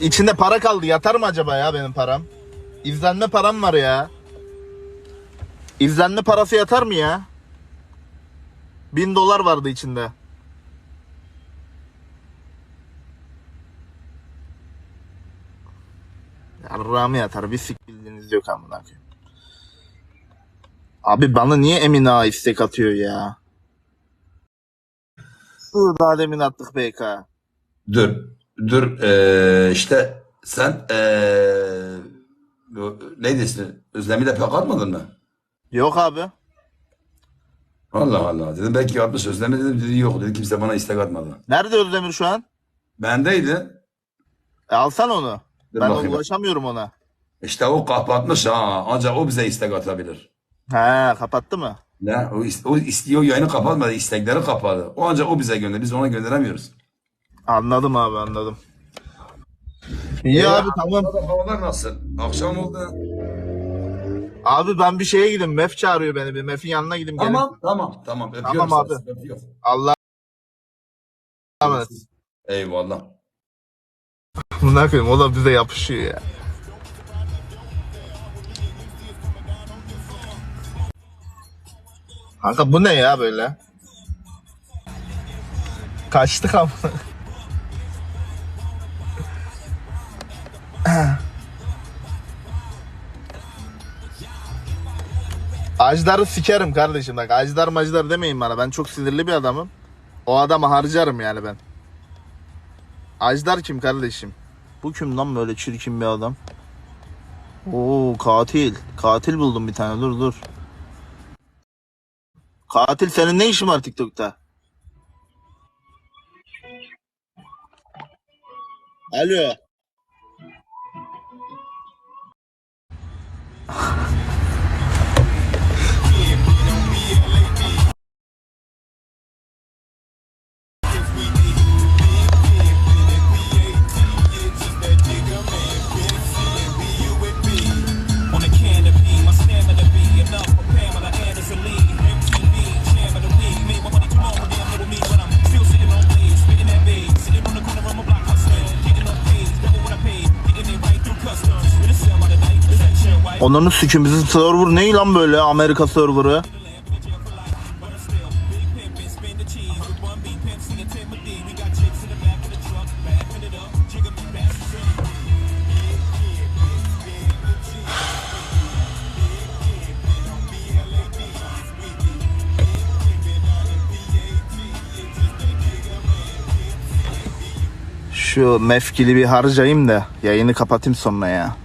İçinde para kaldı. Yatar mı acaba ya benim param? İzlenme param var ya. İzlenme parası yatar mı ya? Bin dolar vardı içinde. Yarrağımı yatar. Bir sik bildiğiniz yok amına. Abi bana niye Emine Ağa istek atıyor ya? Daha demin attık BK. Dur. Dur. Ee, işte sen bu- neydi ismi? Özlem'i de pek atmadın mı? Yok abi. Allah Allah. Dedim belki atmış. Özlem'i dedim dedi yok. Dedi kimse bana istek atmadı. Nerede Özdemir şu an? Bendeydi. E alsan onu. Dur ben bakayım. ulaşamıyorum ona. İşte o kapatmış ha. Ancak o bize istek atabilir. He kapattı mı? Ne? O, is- o istiyor yayını kapatmadı. istekleri kapadı. O ancak o bize gönder. Biz ona gönderemiyoruz. Anladım abi anladım. İyi Ee, abi tamam. Havalar nasıl? Akşam oldu. Abi ben bir şeye gideyim. Mef çağırıyor beni. Bir Mef'in yanına gideyim. gelin. Tamam. Tamam. Tamam. Öpüyorum Tamam seni. abi. Allah emanet. Eyvallah. Buna koyayım o da bize yapışıyor ya. Kanka bu ne ya böyle? Kaçtık ama. Ajdar'ı sikerim kardeşim bak. Ajdar majdar demeyin bana. Ben çok sinirli bir adamım. O adamı harcarım yani ben. Ajdar kim kardeşim? Bu kim lan böyle çirkin bir adam? Oo katil. Katil buldum bir tane dur dur. Katil senin ne işin var TikTok'ta? Alo. Backing it up, jigger me past the tree. Şu mefkili bir harcayayım da yayını kapatayım sonra ya.